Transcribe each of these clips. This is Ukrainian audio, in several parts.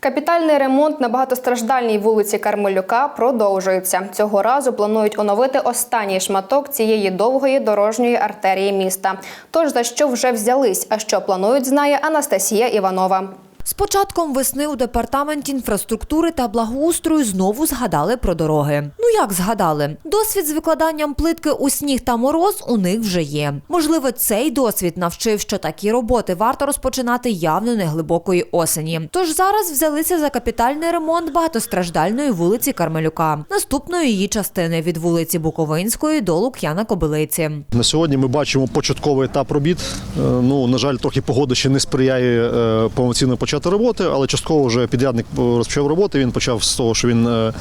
Капітальний ремонт на багатостраждальній вулиці Кармелюка продовжується. Цього разу планують оновити останній шматок цієї довгої дорожньої артерії міста. Тож за що вже взялись, а що планують, знає Анастасія Іванова. З початком весни у департаменті інфраструктури та благоустрою знову згадали про дороги. Ну як згадали? Досвід з викладанням плитки у сніг та мороз у них вже є. Можливо, цей досвід навчив, що такі роботи варто розпочинати явно не глибокої осені. Тож зараз взялися за капітальний ремонт багатостраждальної вулиці Кармелюка, наступної її частини від вулиці Буковинської до Лук'яна Кобилиці. На сьогодні ми бачимо початковий етап робіт. Е, Ну, на жаль, трохи погода ще не сприяє е, повноцінно почати роботи, але частково вже підрядник е, розпочав роботи. Він почав з того, що він е,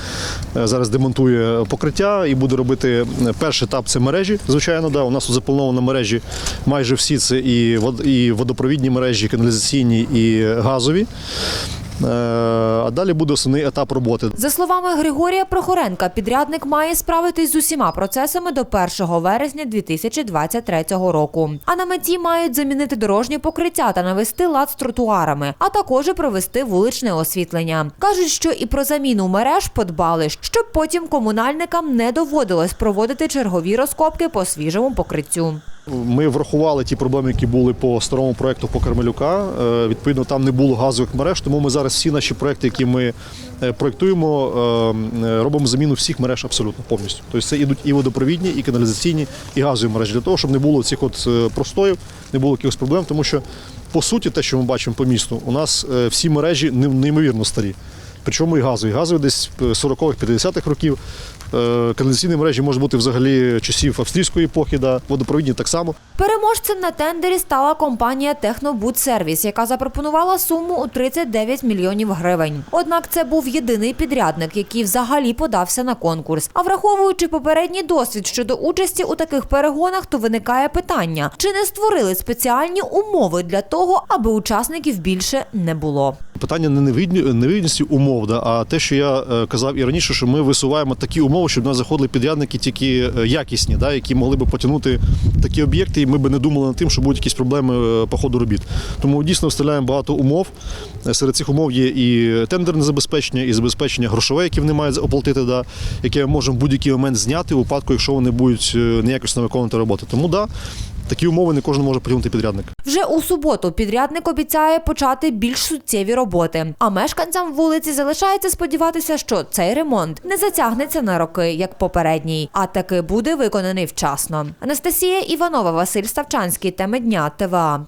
е, зараз демонтує покриття і буде робити перший етап це мережі. Звичайно, да. У нас тут заплановано мережі майже всі це і водопровідні мережі, і каналізаційні і газові. Е, А далі буде основний етап роботи. За словами Григорія Прохоренка, підрядник має справитись з усіма процесами до 1 вересня 2023 року. А на меті мають замінити дорожнє покриття та навести лад з тротуарами, а також провести вуличне освітлення. Кажуть, що і про заміну мереж подбали, щоб потім комунальникам не доводилось проводити чергові розкопки по свіжому покриттю. Ми врахували ті проблеми, які були по старому проекту по Кармелюка. Е, Відповідно, там не було газових мереж, тому ми зараз всі наші проекти, які ми е, проектуємо, е, робимо заміну всіх мереж абсолютно повністю. Тобто це ідуть і водопровідні, і каналізаційні, і газові мережі для того, щоб не було цих от простоїв, не було якихось проблем, тому що по суті, те, що ми бачимо по місту, у нас всі мережі неймовірно старі. Причому і газові. Газові десь 40-х, 50-х років. Е, Каналізаційні мережі можуть бути взагалі часів австрійської епохи, да. водопровідні так само. Переможцем на тендері стала компанія Технобудсервіс, яка запропонувала суму у 39 мільйонів гривень. Однак це був єдиний підрядник, який взагалі подався на конкурс. А враховуючи попередній досвід щодо участі у таких перегонах, то виникає питання: чи не створили спеціальні умови для того, аби учасників більше не було? Питання не невидності умов, да, а те, що я е, казав і раніше, що ми висуваємо такі умови, щоб до нас заходили підрядники тільки е, якісні, да, які могли би потягнути такі об'єкти, і ми би не думали над тим, що будуть якісь проблеми е, по ходу робіт. Тому дійсно вставляємо багато умов. Серед цих умов є і тендерне забезпечення, і забезпечення грошове, яке вони мають оплатити, да, яке ми можемо в будь-який момент зняти у випадку, якщо вони будуть неякісно виконувати роботи. Тому да, такі умови не кожен може прийняти підрядник. Вже у суботу підрядник обіцяє почати більш суттєві роботи. А мешканцям вулиці залишається сподіватися, що цей ремонт не затягнеться на роки, як попередній, а таки буде виконаний вчасно. Анастасія Іванова, Василь Ставчанський. Теми дня ТВА.